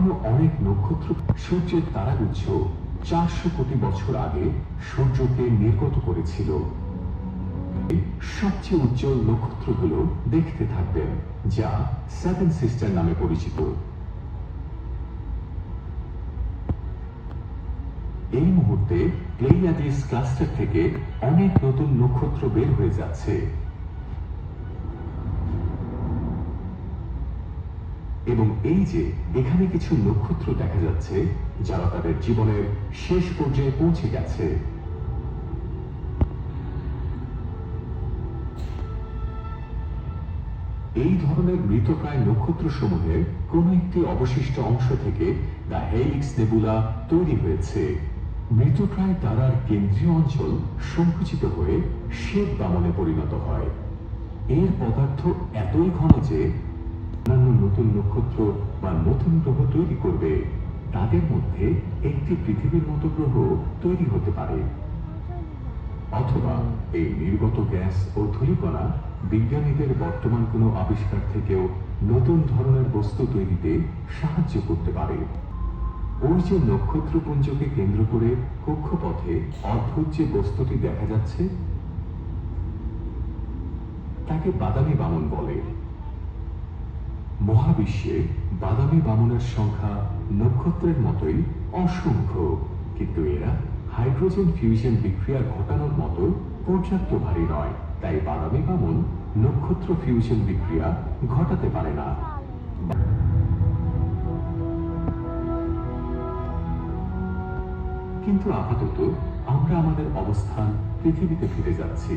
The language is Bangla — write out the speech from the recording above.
এখনও অনেক নক্ষত্র সূর্যের তারাগুচ্ছ চারশো কোটি বছর আগে সূর্যকে নির্গত করেছিল। সবচেয়ে উজ্জ্বল নক্ষত্রগুলো দেখতে থাকবেন, যা সেভেন সিস্টার নামে পরিচিত। এই মুহূর্তে ক্লাস্টার থেকে অনেক নতুন নক্ষত্র বের হয়ে যাচ্ছে। এবং এই যে এখানে কিছু নক্ষত্র দেখা যাচ্ছে, যারা তাদের জীবনের শেষ পর্যায়ে পৌঁছে গেছে। এই ধরনের মৃতপ্রায় নক্ষত্র সমূহের কোন একটি অবশিষ্ট অংশ থেকে দ্য হেলিক্স নেবুলা তৈরি হয়েছে। মৃতপ্রায় তারার কেন্দ্রীয় অঞ্চল সংকুচিত হয়ে শ্বেত বামনে পরিণত হয়। এর পদার্থ এতই ঘন যে নতুন নক্ষত্র বা নতুন গ্রহ তৈরি করবে। তাদের মধ্যে একটি পৃথিবীর মতো গ্রহ তৈরি হতে পারে। অথবা এই নির্গত গ্যাস ও ধূলিকণা বিজ্ঞানীদের বর্তমান কোনো আবিষ্কার থেকেও নতুন ধরনের বস্তু তৈরিতে সাহায্য করতে পারে। ওই যে নক্ষত্রপুঞ্জকে কেন্দ্র করে কক্ষপথে অদ্ভুত যে বস্তুটি দেখা যাচ্ছে, তাকে বাদামি বামন বলে। মহাবিশ্বে বাদামি বামনের সংখ্যা নক্ষত্রের মতোই অসংখ্য। কিন্তু এরা হাইড্রোজেন ফিউশন বিক্রিয়া ঘটানোর মতো পর্যাপ্ত ভারী নয়। তাই বাদামি বামন নক্ষত্র ফিউশন বিক্রিয়া ঘটাতে পারে না। কিন্তু আপাতত আমরা আমাদের অবস্থান পৃথিবীতে ফিরে যাচ্ছি।